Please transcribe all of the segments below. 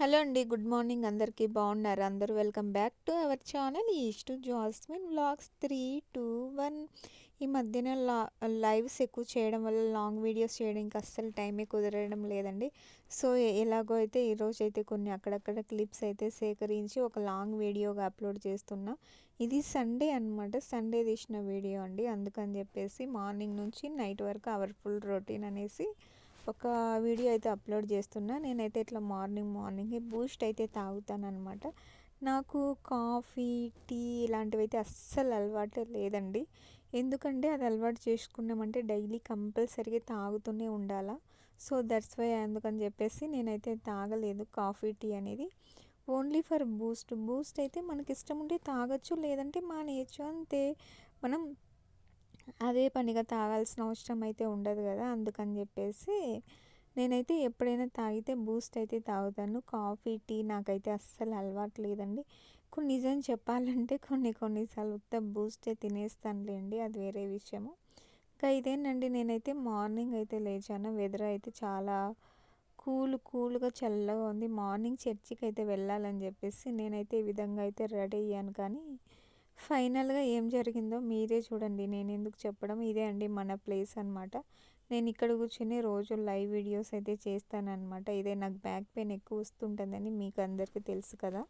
Hello అండి good morning అందరికీ. బాగున్నారు? అందరూ welcome back to our channel east to Jasmine vlogs three two one. ఈ మధ్యన లా లైవ్స్ ఎక్కువ చేయడం వల్ల లాంగ్ వీడియోస్ చేయడానికి అస్సలు టైమే కుదరడం లేదండి. సో ఎలాగో అయితే ఈరోజు అయితే కొన్ని అక్కడక్కడ క్లిప్స్ అయితే సేకరించి ఒక లాంగ్ వీడియోగా అప్లోడ్ చేస్తున్నా. ఇది సండే అనమాట సండే తీసిన వీడియో అండి. అందుకని చెప్పేసి మార్నింగ్ నుంచి నైట్ వరకు అవర్ ఫుల్ రొటీన్ అనేసి ఒక వీడియో అయితే అప్లోడ్ చేస్తున్నా. నేనైతే ఇట్లా మార్నింగ్ మార్నింగ్ బూస్ట్ అయితే తాగుతాను అనమాట నాకు కాఫీ టీ ఇలాంటివి అయితే అస్సలు అలవాటు లేదండి. ఎందుకంటే అది అలవాటు చేసుకున్నామంటే డైలీ కంపల్సరీగా తాగుతూనే ఉండాలా. సో దట్స్ వై అందుకని చెప్పేసి నేనైతే తాగలేదు కాఫీ టీ అనేది. Only for Boost. బూస్ట్ అయితే మనకి ఇష్టం ఉంటే తాగొచ్చు లేదంటే మానేయచ్చు. అంతే. మనం అదే పనిగా తాగాల్సిన అవసరం అయితే ఉండదు కదా అందుకని చెప్పేసి నేనైతే ఎప్పుడైనా తాగితే బూస్ట్ అయితే తాగుతాను. కాఫీ టీ నాకైతే అస్సలు అలవాటు లేదండి. కొన్ని నిజం చెప్పాలంటే కొన్ని కొన్నిసార్లు ఉత్త బూస్టే తినేస్తానులేండి అది వేరే విషయము. ఇంకా ఇదేనండి నేనైతే మార్నింగ్ అయితే లేచాను. వెదర్ అయితే చాలా కూల్ కూల్గా చల్లగా ఉంది. మార్నింగ్ చర్చికి అయితే వెళ్ళాలని చెప్పేసి నేనైతే ఈ విధంగా అయితే రెడీ అయ్యాను. కానీ ఫైనల్గా ఏం జరిగిందో మీరే చూడండి. నేను ఎందుకు చెప్పడం? ఇదే అండి మన ప్లేస్ అనమాట నేను ఇక్కడ కూర్చొని రోజు లైవ్ వీడియోస్ అయితే చేస్తానన్నమాట. ఇదే నాకు బ్యాక్ పెయిన్ ఎక్కువ వస్తుంటుందని మీకు అందరికీ తెలుసు కదా.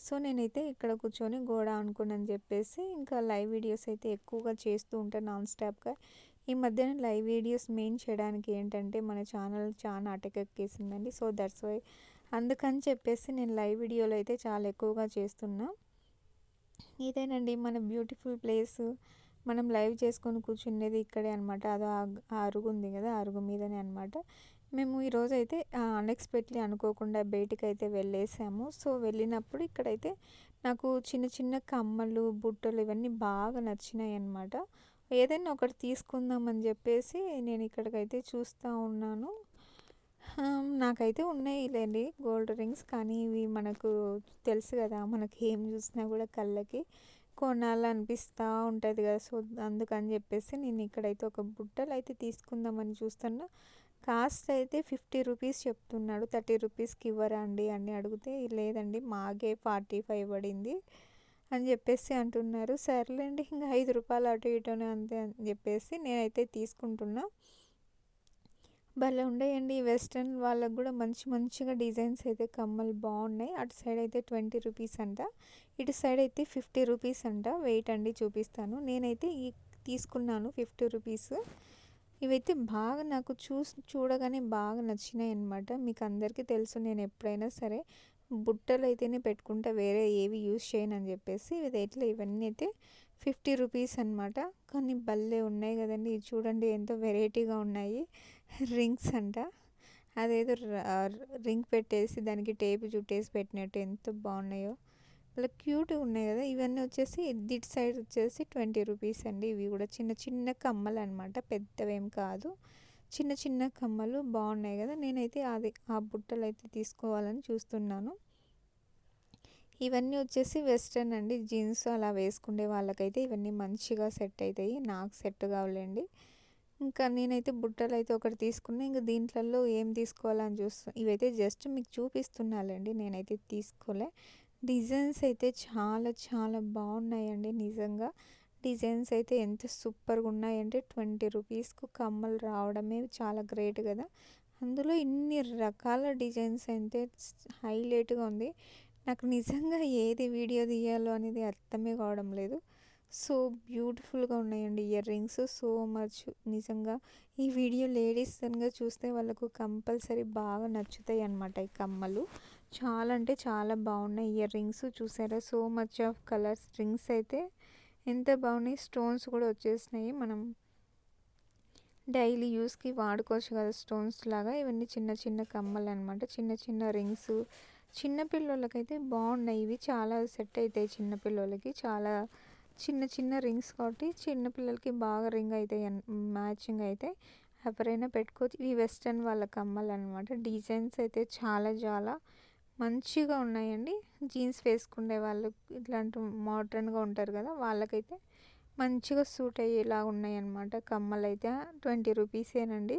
సో నేనైతే ఇక్కడ కూర్చొని గోడ అనుకున్నాను చెప్పేసి ఇంకా లైవ్ వీడియోస్ అయితే ఎక్కువగా చేస్తూ ఉంటాను నాన్ స్టాప్గా. ఈ మధ్యన లైవ్ వీడియోస్ మెయిన్ చేయడానికి ఏంటంటే మన ఛానల్ చాలా అటకెక్కేసిందండి సో దట్స్ వై అందుకని చెప్పేసి నేను లైవ్ వీడియోలు అయితే చాలా ఎక్కువగా చేస్తున్నా. ఇదేనండి మన బ్యూటిఫుల్ ప్లేస్. మనం లైవ్ చేసుకొని కూర్చునేది ఇక్కడే అనమాట అదో ఆ అరుగు ఉంది కదా అరుగు మీదనే అనమాట మేము ఈరోజు అయితే అన్ఎక్స్పెక్ట్లీ అనుకోకుండా బయటికి అయితే వెళ్ళేసాము. సో వెళ్ళినప్పుడు ఇక్కడైతే నాకు చిన్న చిన్న కమ్మలు బుట్టలు ఇవన్నీ బాగా నచ్చినాయి అనమాట ఏదైనా ఒకటి తీసుకుందామని చెప్పేసి నేను ఇక్కడికైతే చూస్తూ ఉన్నాను. నాకైతే ఉన్నాయి లేండి గోల్డ్ రింగ్స్ కానీ ఇవి మనకు తెలుసు కదా మనకి ఏం చూసినా కూడా కళ్ళకి కొనాలనిపిస్తూ ఉంటుంది కదా. సో అందుకని చెప్పేసి నేను ఇక్కడైతే ఒక బుట్టలు అయితే తీసుకుందామని చూస్తున్నా. కాస్ట్ అయితే ఫిఫ్టీ రూపీస్ చెప్తున్నాడు. థర్టీ రూపీస్కి ఇవ్వరా అండి అని అడిగితే లేదండి మాగే ఫార్టీ ఫైవ్ పడింది అని చెప్పేసి అంటున్నారు. సర్లేండి ఇంకా ఐదు రూపాయలు అటు ఇటునే అంతే అని చెప్పేసి నేనైతే తీసుకుంటున్నా. భలే ఉండేయండి. వెస్ట్రన్ వాళ్ళకు కూడా మంచి మంచిగా డిజైన్స్ అయితే కమ్మలు బాగున్నాయి. అటు సైడ్ అయితే ట్వంటీ రూపీస్ అంట. ఇటు సైడ్ అయితే ఫిఫ్టీ రూపీస్ అంట. వెయిట్ అండి చూపిస్తాను. నేనైతే ఈ తీసుకున్నాను ఫిఫ్టీ రూపీస్. ఇవైతే బాగా నాకు చూ చూడగానే బాగా నచ్చినాయి అనమాట మీకు అందరికీ తెలుసు నేను ఎప్పుడైనా సరే బుట్టలు అయితేనే పెట్టుకుంటా వేరే ఏవి యూజ్ చేయను అని చెప్పేసి ఇది ఎట్లా ఇవన్నీ అయితే ఫిఫ్టీ రూపీస్ అనమాట కానీ భలే ఉన్నాయి కదండి. చూడండి ఎంతో వెరైటీగా ఉన్నాయి. రింగ్స్ అంట. అదేదో రింగ్ పెట్టేసి దానికి టేప్ చుట్టేసి పెట్టినట్టు ఎంత బాగున్నాయో. అలా క్యూట్గా ఉన్నాయి కదా. ఇవన్నీ వచ్చేసి దిట్ సైడ్ వచ్చేసి ట్వంటీ రూపీస్ అండి. ఇవి కూడా చిన్న చిన్న కమ్మలు అనమాట పెద్దవేం కాదు. చిన్న చిన్న కమ్మలు బాగున్నాయి కదా నేనైతే అది ఆ బుట్టలు అయితే తీసుకోవాలని చూస్తున్నాను. ఇవన్నీ వచ్చేసి వెస్ట్రన్ అండి జీన్స్ అలా వేసుకునే వాళ్ళకైతే ఇవన్నీ మంచిగా సెట్ అవుతాయి నాకు సెట్ కావాలండి. ఇంకా నేనైతే బుట్టలు అయితే ఒకటి తీసుకున్నా ఇంకా దీంట్లలో ఏం తీసుకోవాలని చూస్తున్నాను ఇవైతే జస్ట్ మీకు చూపిస్తున్నాలండి నేనైతే తీసుకోలే. డిజైన్స్ అయితే చాలా చాలా బాగున్నాయండి నిజంగా. డిజైన్స్ అయితే ఎంత సూపర్గా ఉన్నాయంటే ట్వంటీ రూపీస్కు కమ్మలు రావడమే చాలా గ్రేట్ కదా. అందులో ఇన్ని రకాల డిజైన్స్ అయితే హైలైట్గా ఉంది. నాకు నిజంగా ఏది వీడియో తీయాలో అనేది అర్థమే కావడం లేదు. సో బ్యూటిఫుల్గా ఉన్నాయండి ఇయర్ రింగ్స్ సో మచ్. నిజంగా ఈ వీడియో లేడీస్ కనుక చూస్తే వాళ్ళకు కంపల్సరీ బాగా నచ్చుతాయి అన్నమాట ఈ కమ్మలు. చాలా అంటే చాలా బాగున్నాయి ఇయర్ రింగ్స్ చూసారా? So much of colours. Rings అయితే ఎంత బాగున్నాయి స్టోన్స్ కూడా వచ్చేసినాయి. మనం డైలీ యూస్కి వాడుకోవచ్చు కదా స్టోన్స్ లాగా. ఇవన్నీ చిన్న చిన్న కమ్మలు అనమాట చిన్న చిన్న రింగ్స్. చిన్నపిల్లలకైతే బాగున్నాయి. ఇవి చాలా సెట్ అవుతాయి చిన్నపిల్లలకి చాలా చిన్న చిన్న రింగ్స్ కాబట్టి చిన్నపిల్లలకి బాగా రింగ్ అవుతాయి మ్యాచింగ్ అయితే. ఎవరైనా పెట్టుకోవచ్చు. ఇవి వెస్ట్రన్ వాళ్ళ కమ్మలు అనమాట డిజైన్స్ అయితే చాలా చాలా మంచిగా ఉన్నాయండి. జీన్స్ వేసుకునే వాళ్ళు ఇట్లాంటి మోడ్రన్గా ఉంటారు కదా వాళ్ళకైతే మంచిగా సూట్ అయ్యేలా ఉన్నాయి అన్నమాట కమ్మలు అయితే ట్వంటీ రూపీసేనండి.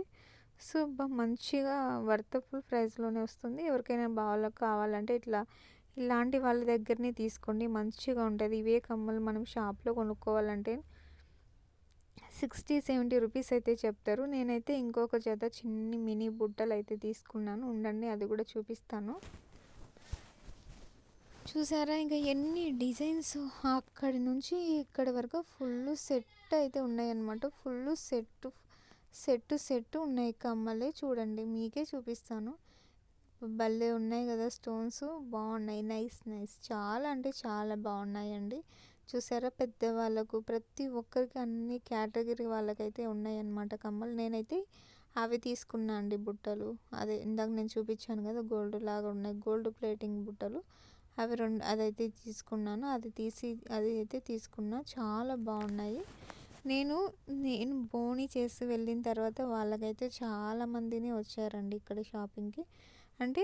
సో బా మంచిగా వర్తఫుల్ ప్రైస్లోనే వస్తుంది. ఎవరికైనా బాగా కావాలంటే ఇట్లా ఇలాంటి వాళ్ళ దగ్గరనే తీసుకోండి. మంచిగా ఉంటుంది. ఇవే కమ్మలు మనం షాప్లో కొనుక్కోవాలంటే సిక్స్టీ సెవెంటీ రూపీస్ అయితే చెప్తారు. నేనైతే ఇంకొక జత చిన్ని మినీ బుట్టలు అయితే తీసుకున్నాను. ఉండండి అది కూడా చూపిస్తాను. చూసారా? ఇంకా ఎన్ని డిజైన్స్ అక్కడి నుంచి ఇక్కడి వరకు ఫుల్ సెట్ అయితే ఉన్నాయన్నమాట. ఫుల్ సెట్ సెట్ సెట్ ఉన్నాయి. కమ్మలే చూడండి మీకే చూపిస్తాను. భలే ఉన్నాయి కదా స్టోన్స్. బాగున్నాయి. Nice nice. చాలా అంటే చాలా బాగున్నాయండి. చూసారా? పెద్దవాళ్ళకు ప్రతి ఒక్కరికి అన్ని కేటగిరీ వాళ్ళకైతే ఉన్నాయన్నమాట కమ్మలు. నేనైతే అవి తీసుకున్నా అండి బుట్టలు. అదే ఇందాక నేను చూపించాను కదా గోల్డ్ లాగా ఉన్నాయి. గోల్డ్ ప్లేటింగ్ బుట్టలు. అవి రెండు అదైతే తీసుకున్నాను. అది తీసి అది అయితే తీసుకున్నా. చాలా బాగున్నాయి. నేను నేను బోని చేసి వెళ్ళిన తర్వాత వాళ్ళకైతే చాలా మందిని వచ్చారండి ఇక్కడ షాపింగ్కి. అంటే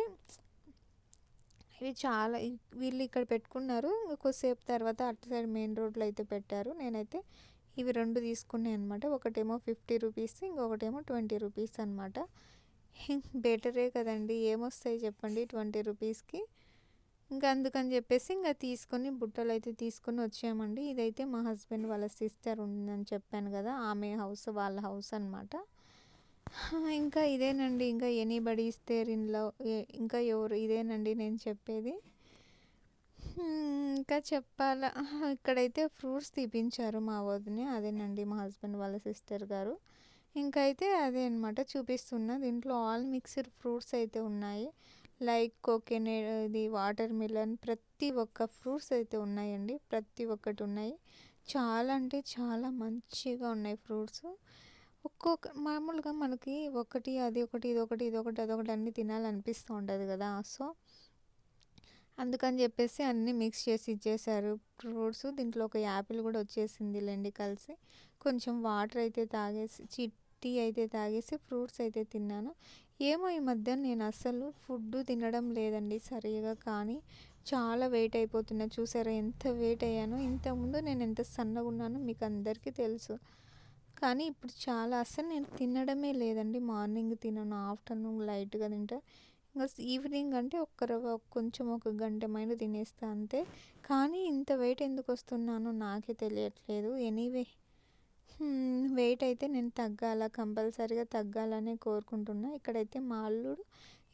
ఇవి చాలా వీళ్ళు ఇక్కడ పెట్టుకున్నారు. కొద్దిసేపు తర్వాత అటు సైడ్ మెయిన్ రోడ్లో అయితే పెట్టారు. నేనైతే ఇవి రెండు తీసుకున్నాయి అనమాట ఒకటేమో ఫిఫ్టీ రూపీస్ ఇంకొకటేమో ట్వంటీ రూపీస్ అనమాట బెటరే కదండి. ఏమొస్తాయి చెప్పండి ట్వంటీ రూపీస్కి? ఇంకా అందుకని చెప్పేసి ఇంకా తీసుకొని బుట్టలు అయితే తీసుకొని వచ్చామండి. ఇదైతే మా హస్బెండ్ వాళ్ళ సిస్టర్ ఉందని చెప్పాను కదా ఆమె హౌస్ వాళ్ళ హౌస్ అనమాట ఇంకా ఇదేనండి ఇంకా ఎనీబడి ఇస్తే ఇన్లో ఇంకా ఎవరు ఇదేనండి నేను చెప్పేది. ఇంకా చెప్పాలా ఇక్కడైతే ఫ్రూట్స్ తీపించారు మా వదిన అదేనండి మా హస్బెండ్ వాళ్ళ సిస్టర్ గారు. ఇంకా అయితే అదే అనమాట చూపిస్తున్నా. దీంట్లో ఆల్ మిక్స్డ్ ఫ్రూట్స్ అయితే ఉన్నాయి. లైక్ కోకోనట్ ఇది వాటర్ మిలన్ ప్రతి ఒక్క ఫ్రూట్స్ అయితే ఉన్నాయండి. ప్రతి ఒక్కటి ఉన్నాయి. చాలా అంటే చాలా మంచిగా ఉన్నాయి ఫ్రూట్స్. ఒక్కొక్క మామూలుగా మనకి ఒకటి అది ఒకటి ఇది ఒకటి ఇది ఒకటి అదొకటి అన్నీ తినాలనిపిస్తూ ఉంటుంది కదా. సో అందుకని చెప్పేసి అన్నీ మిక్స్ చేసి ఇచ్చేసారు ఫ్రూట్స్. దీంట్లో ఒక యాపిల్ కూడా వచ్చేసింది లేండి కలిసి. కొంచెం వాటర్ అయితే తాగేసి టీ అయితే తాగేసి ఫ్రూట్స్ అయితే తిన్నాను. ఏమో ఈ మధ్య నేను అసలు ఫుడ్ తినడం లేదండి సరిగా కానీ చాలా వెయిట్ అయిపోతున్నా. చూసారా ఎంత వెయిట్ అయ్యాను. ఇంతకుముందు నేను ఎంత సన్నగా ఉన్నానో మీకు అందరికీ తెలుసు. కానీ ఇప్పుడు చాలా అసలు నేను తినడమే లేదండి. మార్నింగ్ తినను ఆఫ్టర్నూన్ లైట్గా తింటా. ఇంకా ఈవినింగ్ అంటే ఒక్క కొంచెం ఒక గంట మైన తినేస్తా అంతే. కానీ ఇంత వెయిట్ ఎందుకు వస్తున్నానో నాకే తెలియట్లేదు. ఎనీవే వెయిట్ అయితే నేను తగ్గాల కంపల్సరీగా తగ్గాలని కోరుకుంటున్నా. ఇక్కడైతే మా అల్లుడు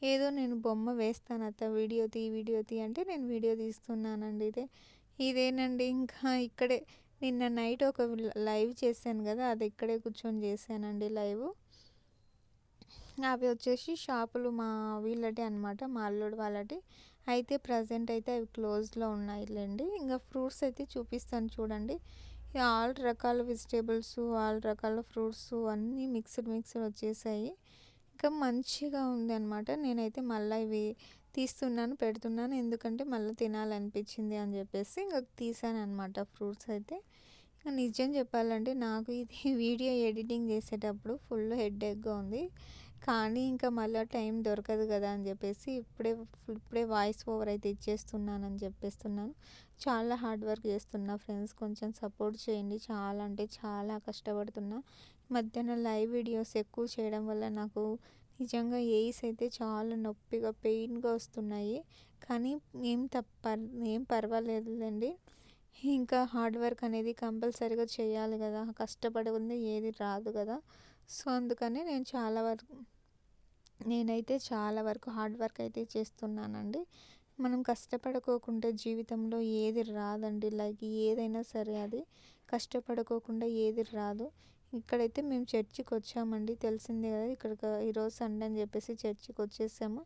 ఏదో నేను బొమ్మ వేస్తాను అత్త వీడియో తీ వీడియో తీ అంటే నేను వీడియో తీస్తున్నానండి ఇదే. ఇదేనండి ఇంకా ఇక్కడే నిన్న నైట్ ఒక లైవ్ చేశాను కదా అది ఇక్కడే కూర్చొని చేశానండి లైవ్. అవి వచ్చేసి షాపులు మా వీళ్ళటి అనమాట మా అల్లుడు వాళ్ళటి. అయితే ప్రజెంట్ అయితే అవి క్లోజ్లో ఉన్నాయిలేండి. ఇంకా ఫ్రూట్స్ అయితే చూపిస్తాను చూడండి. ఆల్ రకాల వెజిటేబుల్స్ ఆల్ రకాల ఫ్రూట్స్ అన్నీ మిక్స్డ్ మిక్స్డ్ వచ్చేసాయి. ఇంకా మంచిగా ఉంది అనమాట నేనైతే మళ్ళీ ఇవి తీస్తున్నాను పెడుతున్నాను. ఎందుకంటే మళ్ళీ తినాలనిపించింది అని చెప్పేసి ఇంకా తీసాను అనమాట ఫ్రూట్స్ అయితే. ఇంకా నిజం చెప్పాలంటే నాకు ఇది వీడియో ఎడిటింగ్ చేసేటప్పుడు ఫుల్ హెడ్ ఎగ్గా ఉంది. కానీ ఇంకా మళ్ళీ టైం దొరకదు కదా అని చెప్పేసి ఇప్పుడే ఇప్పుడే వాయిస్ ఓవర్ అయితే ఇచ్చేస్తున్నానని చెప్పేస్తున్నాను. చాలా హార్డ్ వర్క్ చేస్తున్నా ఫ్రెండ్స్. కొంచెం సపోర్ట్ చేయండి. చాలా అంటే చాలా కష్టపడుతున్నా. మధ్యాహ్నం లైవ్ వీడియోస్ ఎక్కువ చేయడం వల్ల నాకు నిజంగా ఎయిస్ అయితే చాలా నొప్పిగా పెయిన్గా వస్తున్నాయి. కానీ ఏం తప్ప ఏం పర్వాలేదులేండి. ఇంకా హార్డ్ వర్క్ అనేది కంపల్సరీగా చేయాలి కదా. కష్టపడకుండా ఏది రాదు కదా. సో అందుకని నేను చాలా వరకు నేనైతే చాలా వరకు హార్డ్ వర్క్ అయితే చేస్తున్నానండి. మనం కష్టపడుకోకుండా జీవితంలో ఏది రాదండి. లైక్ ఏదైనా సరే అది కష్టపడుకోకుండా ఏది రాదు. ఇక్కడైతే మేము చర్చికి వచ్చామండి తెలిసిందే కదా ఇక్కడ ఈరోజు సండే అని చెప్పేసి చర్చికి వచ్చేసాము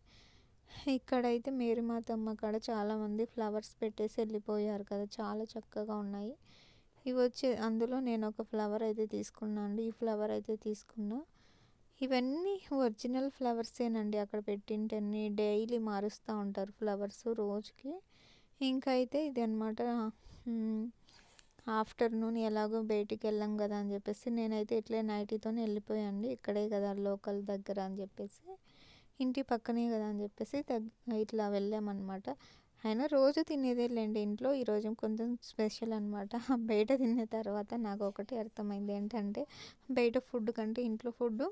ఇక్కడైతే మేరీమాతమ్మ కాడ చాలామంది ఫ్లవర్స్ పెట్టేసి వెళ్ళిపోయారు కదా చాలా చక్కగా ఉన్నాయి. ఇవి వచ్చి అందులో నేను ఒక ఫ్లవర్ అయితే తీసుకున్నా అండి ఈ ఫ్లవర్ అయితే తీసుకున్నా. ఇవన్నీ ఒరిజినల్ ఫ్లవర్సేనండి అక్కడ పెట్టింటన్ని డైలీ మారుస్తూ ఉంటారు ఫ్లవర్స్ రోజుకి. ఇంకా అయితే ఇది అనమాట ఆఫ్టర్నూన్ ఎలాగో బయటికి వెళ్ళాం కదా అని చెప్పేసి నేనైతే ఇట్లే నైటీతో వెళ్ళిపోయాను ఇక్కడే కదా లోకల్ దగ్గర అని చెప్పేసి. ఇంటి పక్కనే కదా అని చెప్పేసి ఇట్లా వెళ్ళామన్నమాట. అయినా రోజు తినేదేలేండి ఇంట్లో. ఈరోజు కొంచెం స్పెషల్ అనమాట బయట తిన్న తర్వాత నాకు ఒకటి అర్థమైంది ఏంటంటే బయట ఫుడ్ కంటే ఇంట్లో ఫుడ్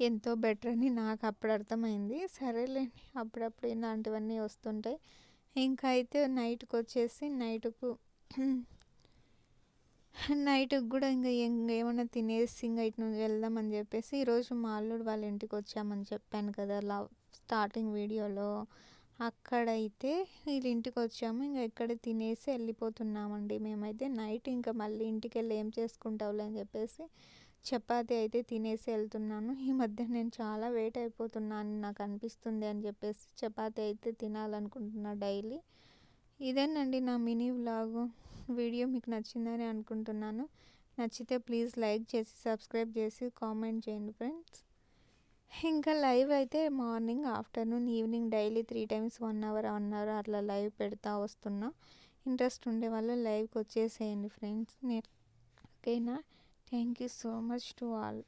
ఎంతో బెటర్ అని నాకు అప్పుడు అర్థమైంది. సరేలేండి అప్పుడప్పుడు ఇలాంటివన్నీ వస్తుంటాయి. ఇంకా అయితే నైట్కి వచ్చేసి నైట్కు నైట్కి కూడా ఇంకా ఏమన్నా తినేసి ఇంకా ఇటు నుంచి వెళ్దామని చెప్పేసి ఈరోజు మా అల్లుడు వాళ్ళ ఇంటికి వచ్చామని చెప్పాను కదా లవ్ స్టార్టింగ్ వీడియోలో. అక్కడైతే వీళ్ళ ఇంటికి వచ్చాము. ఇంకా ఇక్కడ తినేసి వెళ్ళిపోతున్నామండి. మేమైతే నైట్ ఇంకా మళ్ళీ ఇంటికి వెళ్ళి ఏం చేసుకుంటావులే అని చెప్పేసి చపాతీ అయితే తినేసి వెళ్తున్నాను. ఈ మధ్య నేను చాలా వెయిట్ అయిపోతున్నాను నాకు అనిపిస్తుంది అని చెప్పేసి చపాతీ అయితే తినాలనుకుంటున్నా డైలీ. ఇదేనండి నా మినీ వ్లాగు. వీడియో మీకు నచ్చిందని అనుకుంటున్నాను. నచ్చితే ప్లీజ్ లైక్ చేసి సబ్స్క్రైబ్ చేసి కామెంట్ చేయండి ఫ్రెండ్స్. ఇంకా లైవ్ అయితే morning afternoon evening daily three times one hour one hour అట్లా లైవ్ పెడతా వస్తున్నా. ఇంట్రెస్ట్ ఉండే వాళ్ళు లైవ్కి వచ్చేసేయండి ఫ్రెండ్స్. నేను ఓకేనా? Thank you so much to all.